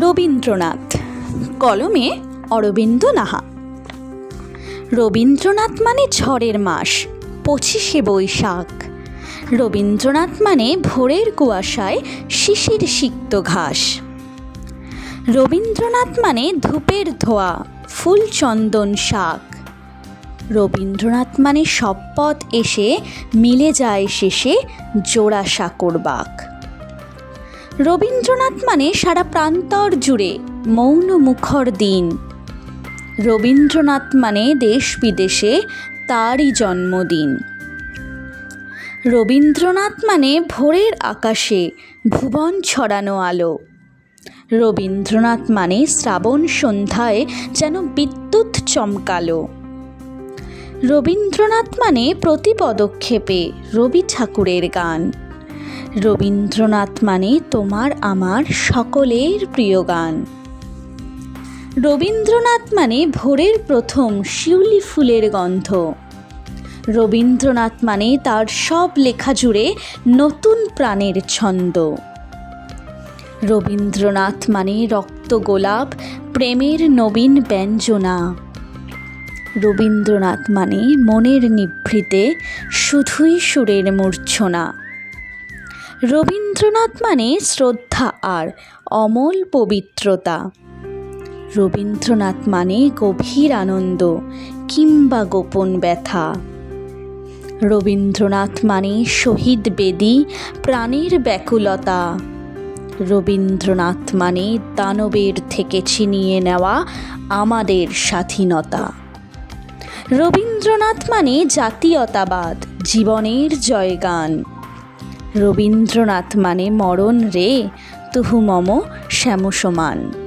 রবীন্দ্রনাথ। কলমে অরবিন্দ নাহা। রবীন্দ্রনাথ মানে ঝড়ের মাস, পঁচিশে বৈশাখ। রবীন্দ্রনাথ মানে ভোরের কুয়াশায় শিশির সিক্ত ঘাস। রবীন্দ্রনাথ মানে ধূপের ধোয়া, ফুল চন্দন শাক। রবীন্দ্রনাথ মানে সব পথ এসে মিলে যায় শেষে জোড়া সাকর বাক। রবীন্দ্রনাথ মানে সারা প্রান্তর জুড়ে মৌন মুখর দিন। রবীন্দ্রনাথ মানে দেশ বিদেশে তারই জন্মদিন। রবীন্দ্রনাথ মানে ভোরের আকাশে ভুবন ছড়ানো আলো। রবীন্দ্রনাথ মানে শ্রাবণ সন্ধ্যায় যেন বিদ্যুৎ চমকালো। রবীন্দ্রনাথ মানে প্রতি পদক্ষেপে রবি ঠাকুরের গান। রবীন্দ্রনাথ মানে তোমার আমার সকলের প্রিয় গান। রবীন্দ্রনাথ মানে ভোরের প্রথম শিউলি ফুলের গন্ধ। রবীন্দ্রনাথ মানে তার সব লেখা জুড়ে নতুন প্রাণের ছন্দ। রবীন্দ্রনাথ মানে রক্ত গোলাপ, প্রেমের নবীন ব্যঞ্জনা। রবীন্দ্রনাথ মানে মনের নিভৃতে, শুধুই সুরের মূর্ছনা। রবীন্দ্রনাথ মানে শ্রদ্ধা আর অমল পবিত্রতা। রবীন্দ্রনাথ মানে গভীর আনন্দ কিংবা গোপন ব্যথা। রবীন্দ্রনাথ মানে শহীদ বেদী প্রাণের ব্যাকুলতা। রবীন্দ্রনাথ মানে দানবের থেকে ছিনিয়ে নেওয়া আমাদের স্বাধীনতা। রবীন্দ্রনাথ মানে জাতীয়তাবাদ, জীবনের জয়গান। রবীন্দ্রনাথ মানে মরণ রে তুহু মম শ্যামসমান।